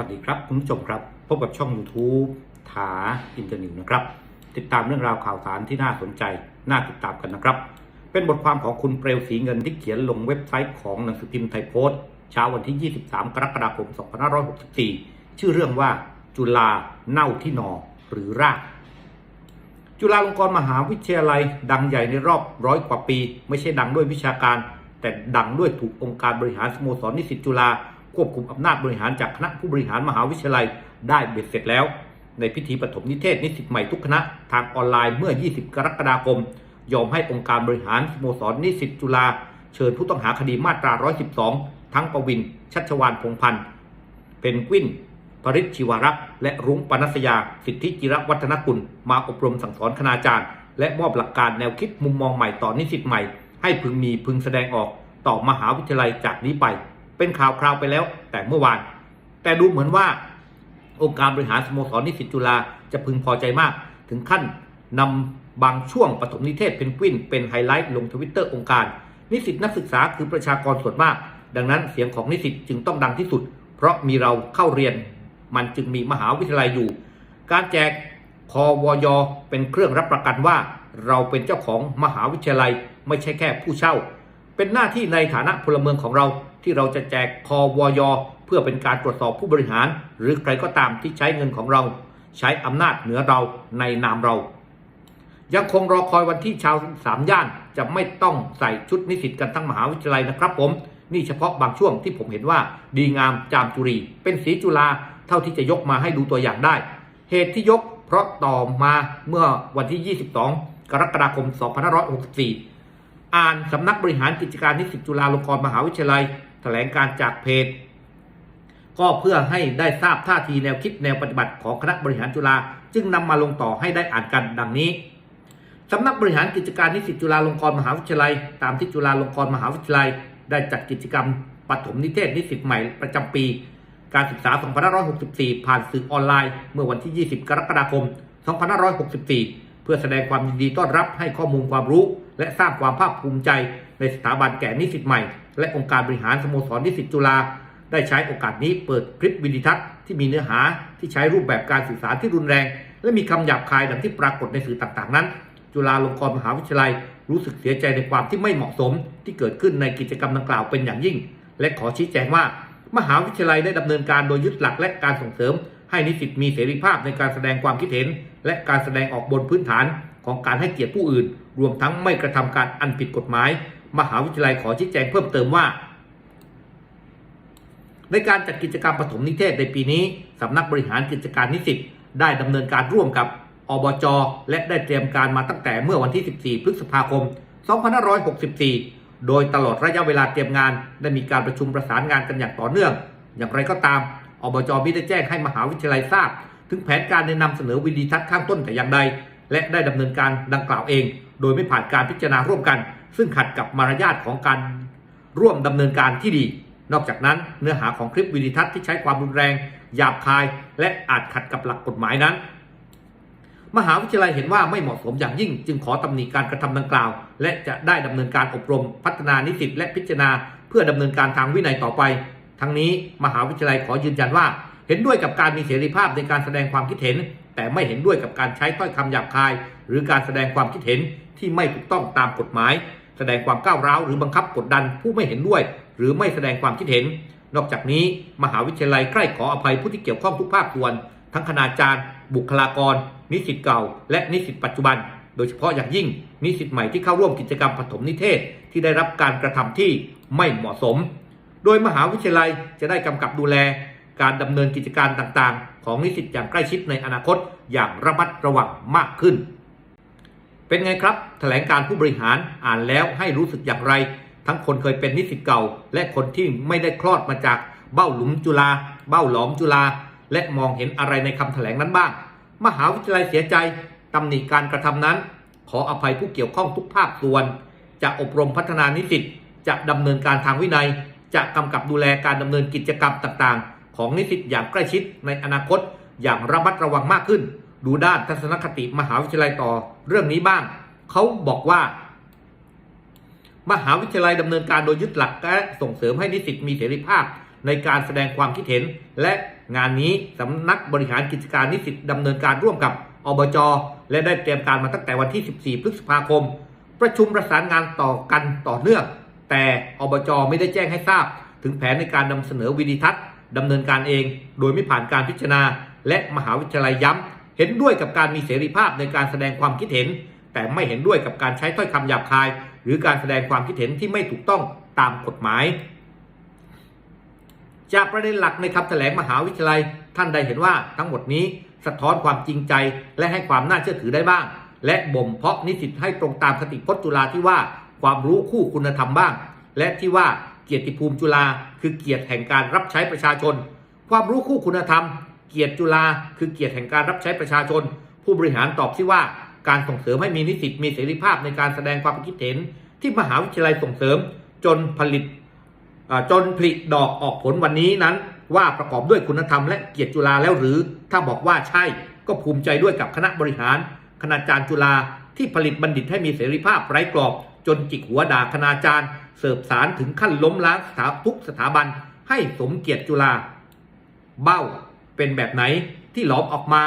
วัสดีครับคุณผู้ชมครับ พบกับช่อง YouTube ถาอินเตอร์นิวนะครับ ติดตามเรื่องราวข่าวสารที่น่าสนใจ น่าติดตามกันนะครับ เป็นบทความของคุณเปลวสีเงินที่เขียนลงเว็บไซต์ของหนังสือพิมพ์ไทยโพสต์เช้าวันที่ 23 กรกฎาคม 2564 ชื่อเรื่องว่าจุฬาเน่าที่นอหรือราก จุฬาลงกรณ์มหาวิทยาลัย ดังใหญ่ในรอบร้อยกว่าปี ไม่ใช่ดังด้วยวิชาการ แต่ดังด้วยถูกองค์การบริหารสโมสรนิสิตจุฬา ควบคุมอำนาจบริหารจากคณะผู้บริหารมหาวิทยาลัย ได้เบ็ดเสร็จแล้ว ในพิธีปฐมนิเทศนิสิตใหม่ทุกคณะทางออนไลน์เมื่อ 20 กรกฎาคม ยอมให้องค์การบริหารสโมสรนิสิตจุฬาเชิญผู้ต้องหาคดีมาตรา 112 ทั้งประวิน ชัชวานพงพันธ์เพนกวินปริศชีวรักษ์และรุ้งปนัสยา สิทธิจิรวัฒนกุล มาอบรมสั่งสอนคณาจารย์ และมอบหลักการแนวคิดมุมมองใหม่ต่อนิสิตใหม่ ให้พึงมีพึงแสดงออกต่อมหาวิทยาลัยจากนี้ไป เป็นข่าวคราวไปแล้ว แต่เมื่อวาน แต่ดูเหมือนว่า องค์การบริหารสโมสรนิสิตจุฬาจะพึงพอใจมาก ถึงขั้นนำบางช่วงปฐมนิเทศเพนกวินเป็นไฮไลท์ลงทวิตเตอร์องค์การ นิสิตนักศึกษาคือประชากรส่วนมาก ดังนั้นเสียงของนิสิตจึงต้องดังที่สุด เพราะมีเราเข้าเรียน มันจึงมีมหาวิทยาลัยอยู่ การแจกคอวยเป็นเครื่องรับประกันว่า เราเป็นเจ้าของมหาวิทยาลัยไม่ใช่แค่ผู้เช่า เป็นหน้าที่ในฐานะพลเมืองของเรา ที่เราจะแจกคอวยเพื่อเป็นการตรวจสอบผู้บริหาร หรือใครก็ตามที่ใช้เงินของเรา ใช้อำนาจเหนือเราในนามเรา ยังคงรอคอยวันที่ชาวสามย่านจะไม่ต้องใส่ชุดนิสิตกันทั้งมหาวิทยาลัยนะครับผม นี่เฉพาะบางช่วงที่ผมเห็นว่าดีงามจามจุรี เป็นสีจุฬาเท่าที่จะยกมาให้ดูตัวอย่างได้ เหตุที่ยกเพราะต่อมาเมื่อวันที่ 22 กรกฎาคม 2564 อ่านสำนักบริหารกิจการนิสิตจุฬาลงกรณ์มหาวิทยาลัย แถลงการจากเพจก็เพื่อให้ได้ทราบท่าทีแนวคิดแนวปฏิบัติของคณะบริหารจุฬาจึงนำมาลงต่อให้ได้อ่านกันดังนี้สำนักบริหารกิจการนิสิตจุฬาลงกรณ์มหาวิทยาลัย ตามที่จุฬาลงกรณ์มหาวิทยาลัย ได้จัดกิจกรรมปฐมนิเทศนิสิตใหม่ประจำปี การศึกษา 2564 ผ่านสื่อออนไลน์ เมื่อวันที่ 20 กรกฎาคม 2564 เพื่อแสดงความยินดีต้อนรับให้ข้อมูลความรู้ และสร้างความภาคภูมิใจ ในสถาบันแก่นิสิตใหม่ และองค์การบริหารสโมสรนิสิตจุฬาได้ใช้โอกาสนี้เปิดคลิปวิดีทัศน์ที่มีเนื้อหาที่ใช้รูปแบบการสื่อสารที่รุนแรง และมีคำหยาบคายดังที่ปรากฏในสื่อต่างๆนั้น จุฬาลงกรณ์มหาวิทยาลัย รู้สึกเสียใจในความที่ไม่เหมาะสม ที่เกิดขึ้นในกิจกรรมดังกล่าวเป็นอย่างยิ่ง และขอชี้แจงว่า มหาวิทยาลัยได้ดำเนินการโดยยึดหลักและการส่งเสริม ให้นิสิตมีเสรีภาพในการแสดงความคิดเห็น และการแสดงออกบนพื้นฐานของการให้เกียรติผู้อื่น รวมทั้งไม่กระทำการอันผิดกฎหมาย มหาวิทยาลัยขอชี้แจงเพิ่มเติมว่า ในการจัดกิจกรรมปฐมนิเทศในปีนี้สำนักบริหารกิจการนิสิตได้ดำเนินการร่วมกับอบจ และได้เตรียมการมาตั้งแต่เมื่อวันที่ 14 พฤษภาคม 2564 โดยตลอดระยะเวลาเตรียมงาน ได้มีการประชุมประสานงานกันอย่างต่อเนื่อง อย่างไรก็ตาม อบจมิได้แจ้งให้มหาวิทยาลัยทราบ ถึงแผนการในนำเสนอวิดีทัศน์ข้างต้นแต่อย่างใด และได้ดำเนินการดังกล่าวเอง โดยไม่ผ่านการพิจารณาร่วมกัน ซึ่งขัดกับมารยาทของการร่วมดำเนินการที่ดี นอกจากนั้นเนื้อหาของคลิปวิดีทัศน์ที่ใช้ความรุนแรงหยาบคาย และอาจขัดกับหลักกฎหมายนั้น มหาวิทยาลัยเห็นว่าไม่เหมาะสมอย่างยิ่ง จึงขอตำหนิการกระทำดังกล่าว และจะได้ดำเนินการอบรม พัฒนานิสิตและพิจารณา เพื่อดำเนินการทางวินัยต่อไป ทั้งนี้มหาวิทยาลัยขอยืนยันว่า เห็นด้วยกับการมีเสรีภาพในการแสดงความคิดเห็น แต่ไม่เห็นด้วยกับการใช้ถ้อยคำหยาบคาย หรือการแสดงความคิดเห็นที่ไม่ถูกต้องตามกฎหมาย แสดงความก้าวร้าวหรือบังคับกดดันผู้ไม่เห็นด้วย หรือไม่แสดงความคิดเห็น นอกจากนี้ มหาวิทยาลัยใกล้ขออภัยผู้ที่เกี่ยวข้องทุกภาคส่วน ทั้งคณาจารย์ บุคลากร นิสิตเก่า และนิสิตปัจจุบัน โดยเฉพาะอย่างยิ่ง นิสิตใหม่ที่เข้าร่วมกิจกรรมปฐมนิเทศที่ได้รับการกระทำที่ไม่เหมาะสม โดยมหาวิทยาลัยจะได้กำกับดูแล การดำเนินกิจการต่างๆ ของนิสิตอย่างใกล้ชิดในอนาคตอย่างระมัดระวังมากขึ้น เป็นไงครับแถลงการผู้บริหารอ่านแล้วให้รู้สึกอย่างไร ทั้งคนเคยเป็นนิสิตเก่า และคนที่ไม่ได้คลอดมาจากเบ้าหลุมจุฬาเบ้าหลอมจุฬาและมองเห็นอะไรในคำแถลงนั้นบ้าง มหาวิทยาลัยเสียใจตำหนิการกระทำนั้น ขออภัยผู้เกี่ยวข้องทุกภาคส่วน จะอบรมพัฒนานิสิตจะดำเนินการทางวินัย จะกำกับดูแลการดำเนินกิจกรรมต่างๆ ของนิสิตอย่างใกล้ชิดในอนาคตอย่างระมัดระวังมากขึ้น ดูด้านทัศนคติมหาวิทยาลัยต่อเรื่องนี้บ้าง เขาบอกว่า มหาวิทยาลัยดำเนินการโดยยึดหลักและส่งเสริมให้นิสิตมีเสรีภาพ ในการแสดงความคิดเห็น และงานนี้สำนักบริหารกิจการนิสิตดำเนินการร่วมกับอบจและได้เตรียมการมาตั้งแต่วันที่ 14 พฤษภาคม ประชุมประสานงานต่อกันต่อเนื่อง แต่อบจไม่ได้แจ้งให้ทราบ ถึงแผนในการนำเสนอวิดีทัศน์ ดำเนินการเอง โดยไม่ผ่านการพิจารณา และมหาวิทยาลัยย้ำเห็นด้วยกับการมีเสรีภาพในการแสดงความคิดเห็น แต่ไม่เห็นด้วยกับการใช้ถ้อยคำหยาบคาย หรือการแสดงความคิดเห็นที่ไม่ถูกต้องตามกฎหมาย จากประเด็นหลักในคำแถลงมหาวิทยาลัย ท่านได้เห็นว่าทั้งหมดนี้สะท้อนความจริงใจ และให้ความน่าเชื่อถือได้บ้าง และบ่มเพาะนิสิตให้ตรงตามคติพจน์จุฬาที่ว่าความรู้คู่คุณธรรมบ้าง และที่ว่า กียรติภูมิจุฬาคือเกียรติแห่งการรับใช้ประชาชน ความรู้คู่คุณธรรม เกียรติจุฬาคือเกียรติแห่งการรับใช้ประชาชน ผู้บริหารตอบที่ว่าการส่งเสริมให้มีนิสิตมีเสรีภาพในการแสดงความคิดเห็น ที่มหาวิทยาลัยส่งเสริมจนผลิตจนผลิดอกออกผลวันนี้นั้น ว่าประกอบด้วยคุณธรรมและเกียรติจุฬาแล้วหรือ ถ้าบอกว่าใช่ก็ภูมิใจด้วยกับคณะบริหาร คณาจารย์จุฬาที่ผลิตบัณฑิตให้มีเสรีภาพไร้กรอบ จนจิกหัวด่าคณาจารย์ เสิร์ฟสารถึงขั้นล้มล้างสถาทุกสถาบัน ให้สมเกียรติจุฬาเบ้าเป็นแบบไหนที่หลอมออกมา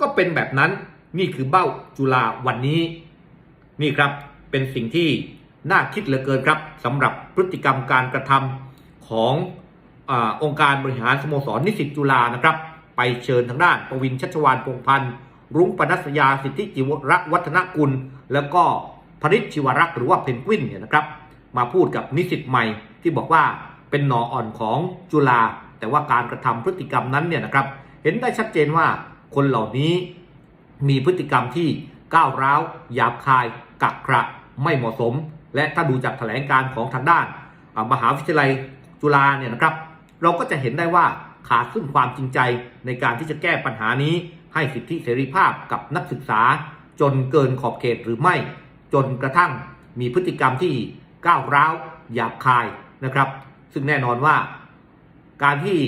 ก็เป็นแบบนั้นนี่คือเบ้าจุฬาวันนี้ นี่ครับเป็นสิ่งที่น่าคิดเหลือเกินครับสำหรับพฤติกรรมการกระทำของอองค์การบริหารสโมสรนิสิตจุฬานะครับ ไปเชิญทางด้านประวินชัชวานพงพันธ์ รุ้งปนัสยาสิทธิจิวรวัฒนกุล แล้วก็ พริชชิวรักษ์หรือว่าเพนกวินเนี่ยนะครับมาพูดกับนิสิตใหม่ที่บอกว่าเป็นหนออ่อนของจุฬาแต่ว่าการกระทำพฤติกรรมนั้นเนี่ยนะครับเห็นได้ชัดเจนว่าคนเหล่านี้มีพฤติกรรมที่ก้าวร้าวหยาบคายกักกระไม่เหมาะสม และถ้าดูจากแถลงการของทางด้าน มหาวิทยาลัยจุฬาเนี่ยนะครับ เราก็จะเห็นได้ว่าขาดซึ่งความจริงใจในการที่จะแก้ปัญหานี้ให้สิทธิเสรีภาพกับนักศึกษาจนเกินขอบเขตหรือไม่ จนกระทั่งมีพฤติกรรมที่ก้าวร้าวหยาบคายนะครับ ซึ่งแน่นอนว่า การที่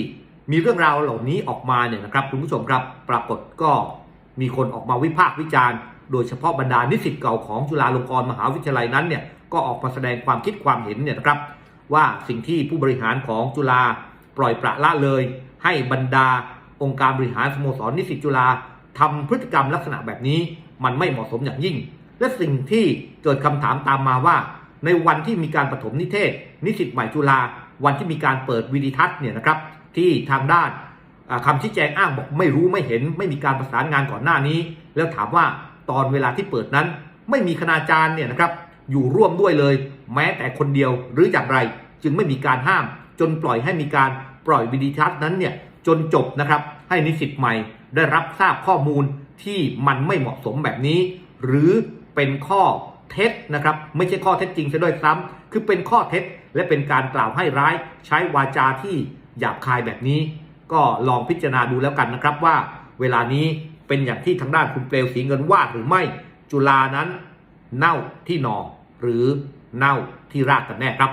มีเรื่องราวเหล่านี้ออกมาเนี่ยนะครับคุณผู้ชมครับปรากฏก็มีคนออกมาวิพากษ์วิจารณ์ โดยเฉพาะบรรดานิสิตเก่าของจุฬาลงกรณ์มหาวิทยาลัยนั้นเนี่ยก็ออกมาแสดงความคิดความเห็นเนี่ยนะครับ ว่าสิ่งที่ผู้บริหารของจุฬาปล่อยปละละเลย ให้บรรดาองค์การบริหารสโมสรนิสิตจุฬาทำพฤติกรรมลักษณะแบบนี้ มันไม่เหมาะสมอย่างยิ่ง และสิ่งที่เกิดคำถามตามมาว่า ในวันที่มีการปฐมนิเทศ นิสิตใหม่จุฬาวันที่มีการเปิดวิดีทัศน์เนี่ยนะครับ ที่ทางด้านอ่าคำชี้แจงอ้างบอกไม่รู้ไม่เห็น ไม่มีการประสานงานก่อนหน้านี้ แล้วถามว่าตอนเวลาที่เปิดนั้น ไม่มีคณาจารย์เนี่ยนะครับ อยู่ร่วมด้วยเลย แม้แต่คนเดียวหรืออย่างไร จึงไม่มีการห้าม จนปล่อยให้มีการปล่อยวิดีทัศน์นั้นเนี่ยจนจบนะครับ ให้นิสิตใหม่ได้รับทราบข้อมูลที่มันไม่เหมาะสมแบบนี้ หรือ เป็นข้อเท็จนะครับไม่ใช่ข้อเท็จจริงซะด้วยซ้ำคือเป็นข้อเท็จและเป็นการกล่าวให้ร้ายใช้วาจาที่หยาบคายแบบนี้ ก็ลองพิจารณาดูแล้วกันนะครับว่า เวลานี้เป็นอย่างที่ทางด้านคุณเปลวสีเงินว่าหรือไม่จุลานั้น เน่าที่นอหรือเน่าที่รากกันแน่ครับ